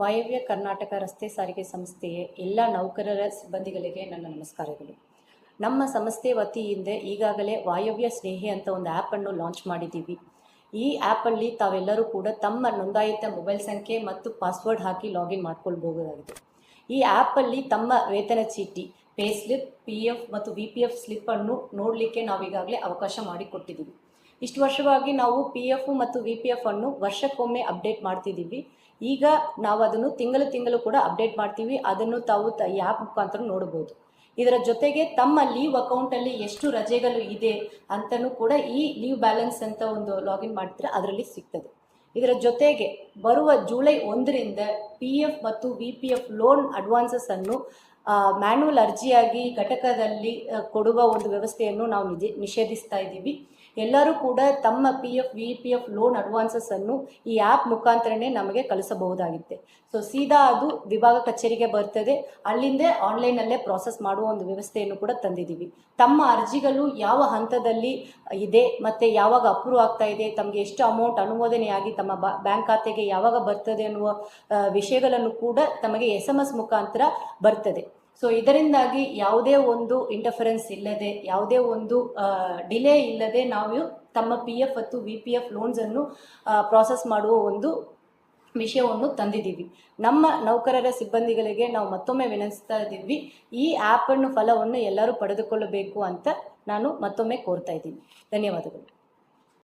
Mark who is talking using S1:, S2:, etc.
S1: ವಾಯವ್ಯ ಕರ್ನಾಟಕ ರಸ್ತೆ ಸಾರಿಗೆ ಸಂಸ್ಥೆಯ ಎಲ್ಲ ನೌಕರರ ಸಿಬ್ಬಂದಿಗಳಿಗೆ ನನ್ನ ನಮಸ್ಕಾರಗಳು. ನಮ್ಮ ಸಂಸ್ಥೆ ವತಿಯಿಂದ ಈಗಾಗಲೇ ವಾಯವ್ಯ ಸ್ನೇಹಿ ಅಂತ ಒಂದು ಆ್ಯಪನ್ನು ಲಾಂಚ್ ಮಾಡಿದ್ದೀವಿ. ಈ ಆ್ಯಪಲ್ಲಿ ತಾವೆಲ್ಲರೂ ಕೂಡ ತಮ್ಮ ನೋಂದಾಯಿತ ಮೊಬೈಲ್ ಸಂಖ್ಯೆ ಮತ್ತು ಪಾಸ್ವರ್ಡ್ ಹಾಕಿ ಲಾಗಿನ್ ಮಾಡ್ಕೊಳ್ಬಹುದಾಗಿದೆ. ಈ ಆ್ಯಪಲ್ಲಿ ತಮ್ಮ ವೇತನ ಚೀಟಿ ಪೇ ಸ್ಲಿಪ್ ಪಿ ಎಫ್ ಮತ್ತು ವಿ ಪಿ ಎಫ್ ಸ್ಲಿಪ್ಪನ್ನು ನೋಡಲಿಕ್ಕೆ ನಾವೀಗಾಗಲೇ ಅವಕಾಶ ಮಾಡಿಕೊಟ್ಟಿದ್ದೀವಿ. ಇಷ್ಟು ವರ್ಷವಾಗಿ ನಾವು ಪಿ ಎಫ್ ಮತ್ತು ವಿ ಪಿ ಎಫ್ ಅನ್ನು ವರ್ಷಕ್ಕೊಮ್ಮೆ ಅಪ್ಡೇಟ್ ಮಾಡ್ತಿದ್ದೀವಿ. ಈಗ ನಾವು ಅದನ್ನು ತಿಂಗಳು ತಿಂಗಳು ಕೂಡ ಅಪ್ಡೇಟ್ ಮಾಡ್ತೀವಿ. ಅದನ್ನು ತಾವು ತ ಆ್ಯಪ್ ಮುಖಾಂತರ ನೋಡ್ಬೋದು ಇದರ ಜೊತೆಗೆ ತಮ್ಮ ಲೀವ್ ಅಕೌಂಟಲ್ಲಿ ಎಷ್ಟು ರಜೆಗಳು ಇದೆ ಅಂತಲೂ ಕೂಡ ಈ ಲೀವ್ ಬ್ಯಾಲೆನ್ಸ್ ಅಂತ ಒಂದು ಲಾಗಿನ್ ಮಾಡಿದ್ರೆ ಅದರಲ್ಲಿ ಸಿಗ್ತದೆ. ಇದರ ಜೊತೆಗೆ ಬರುವ ಜುಲೈ ಒಂದರಿಂದ ಪಿ ಎಫ್ ಮತ್ತು ವಿ ಪಿ ಎಫ್ ಲೋನ್ ಅಡ್ವಾನ್ಸಸ್ಸನ್ನು ಮ್ಯಾನ್ಯುವಲ್ ಅರ್ಜಿಯಾಗಿ ಘಟಕದಲ್ಲಿ ಕೊಡುವ ಒಂದು ವ್ಯವಸ್ಥೆಯನ್ನು ನಾವು ನಿಜ ನಿಷೇಧಿಸ್ತಾ ಇದ್ದೀವಿ. ಎಲ್ಲರೂ ಕೂಡ ತಮ್ಮ P F V P F loan ಅಡ್ವಾನ್ಸಸ್ಸನ್ನು ಈ ಆ್ಯಪ್ ಮುಖಾಂತರನೇ ನಮಗೆ ಕಳಿಸಬಹುದಾಗಿತ್ತೆ. ಸೊ ಸೀದಾ ಅದು ವಿಭಾಗ ಕಚೇರಿಗೆ ಬರ್ತದೆ. ಅಲ್ಲಿಂದ ಆನ್ಲೈನಲ್ಲೇ ಪ್ರಾಸೆಸ್ ಮಾಡುವ ಒಂದು ವ್ಯವಸ್ಥೆಯನ್ನು ಕೂಡ ತಂದಿದ್ದೀವಿ. ತಮ್ಮ ಅರ್ಜಿಗಳು ಯಾವ ಹಂತದಲ್ಲಿ ಇದೆ, ಮತ್ತು ಯಾವಾಗ ಅಪ್ರೂವ್ ಆಗ್ತಾ ಇದೆ, ತಮಗೆ ಎಷ್ಟು ಅಮೌಂಟ್ ಅನುಮೋದನೆಯಾಗಿ ತಮ್ಮ ಬ್ಯಾಂಕ್ ಖಾತೆಗೆ ಯಾವಾಗ ಬರ್ತದೆ ಅನ್ನುವ ವಿಷಯಗಳನ್ನು ಕೂಡ ತಮಗೆ ಎಸ್ ಎಂ ಎಸ್ ಮುಖಾಂತರ ಬರ್ತದೆ. ಸೊ ಇದರಿಂದಾಗಿ ಯಾವುದೇ ಒಂದು ಇಂಟರ್ಫರೆನ್ಸ್ ಇಲ್ಲದೆ, ಯಾವುದೇ ಒಂದು ಡಿಲೇ ಇಲ್ಲದೆ ನಾವು ತಮ್ಮ ಪಿ ಎಫ್ ಮತ್ತು ವಿ ಪಿ ಎಫ್ ಲೋನ್ಸನ್ನು ಪ್ರಾಸೆಸ್ ಮಾಡುವ ಒಂದು ವಿಷಯವನ್ನು ತಂದಿದ್ದೀವಿ. ನಮ್ಮ ನೌಕರರ ಸಿಬ್ಬಂದಿಗಳಿಗೆ ನಾವು ಮತ್ತೊಮ್ಮೆ ವಿನಂತಿಸ್ತಾ ಇದ್ದೀವಿ, ಈ ಆ್ಯಪನ್ನು ಫಲವನ್ನು ಎಲ್ಲರೂ ಪಡೆದುಕೊಳ್ಳಬೇಕು ಅಂತ ನಾನು ಮತ್ತೊಮ್ಮೆ ಕೋರ್ತಾ ಇದ್ದೀನಿ. ಧನ್ಯವಾದಗಳು.